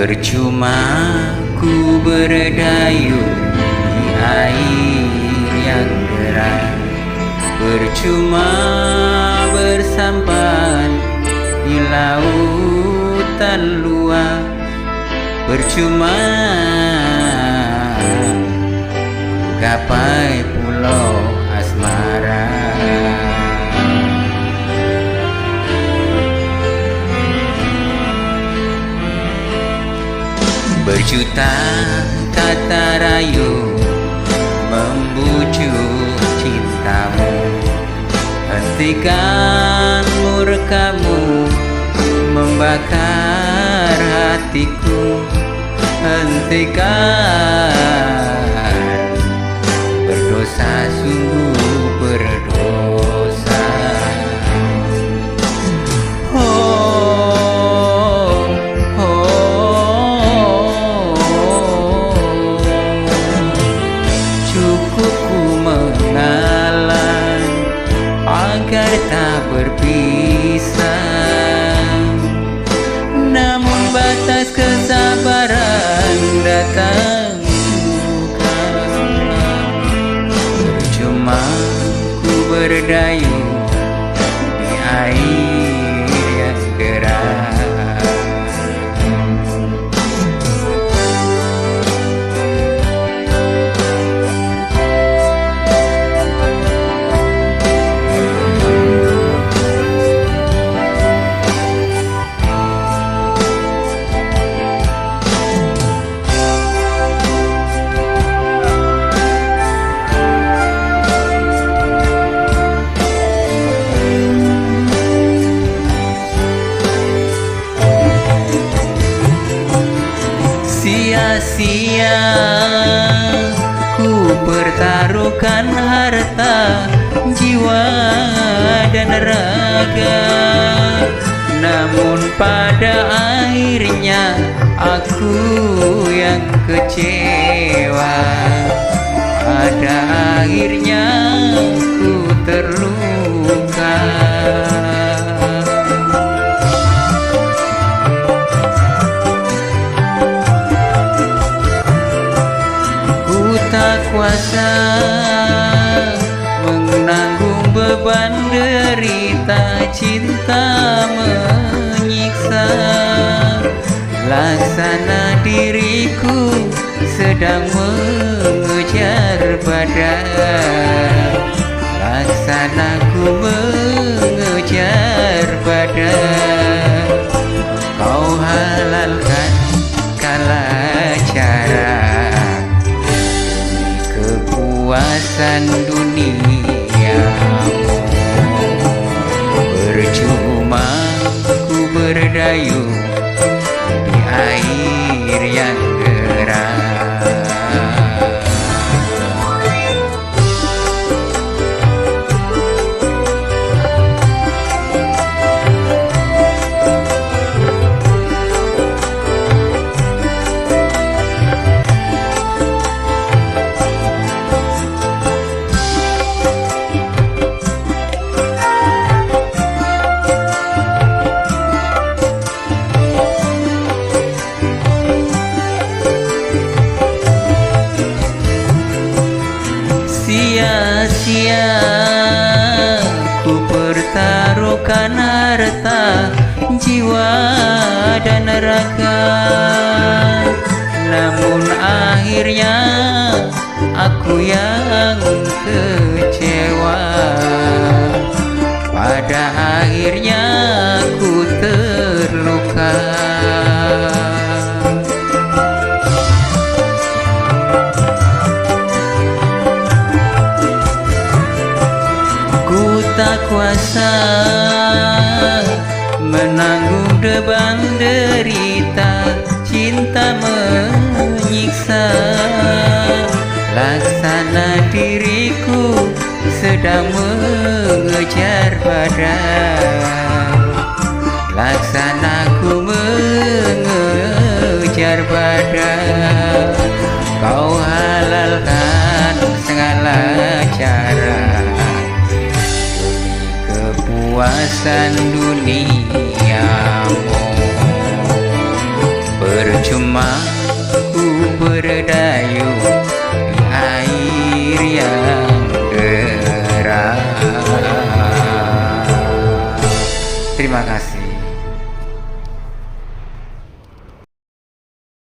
Percuma ku berdayung di air yang deras. Percuma bersampan di lautan luas. Percuma gapai Berjuta kata rayu membujuk cintamu. Hentikan murkamu membakar hatiku. Hentikan. Berdosa sungguh tak berpisah. Namun batas kesabaran datang. Bukan Percuma ku berdayung di air Ku pertaruhkan harta jiwa dan raga. Namun pada akhirnya aku yang kecewa. Pada akhirnya kuasa menanggung beban derita cinta menyiksa. Laksana diriku sedang mengejar badan Laksana ku mengejar badan Kau halalkan dunia Sia-sia. Ku pertaruhkan harta jiwa dan raga. Namun akhirnya aku yang kecewa. Pada tak kuasa menanggung beban derita cinta menyiksa. Laksana diriku sedang mengejar badan Laksana luasan duniamu Percuma ku berdayung di air yang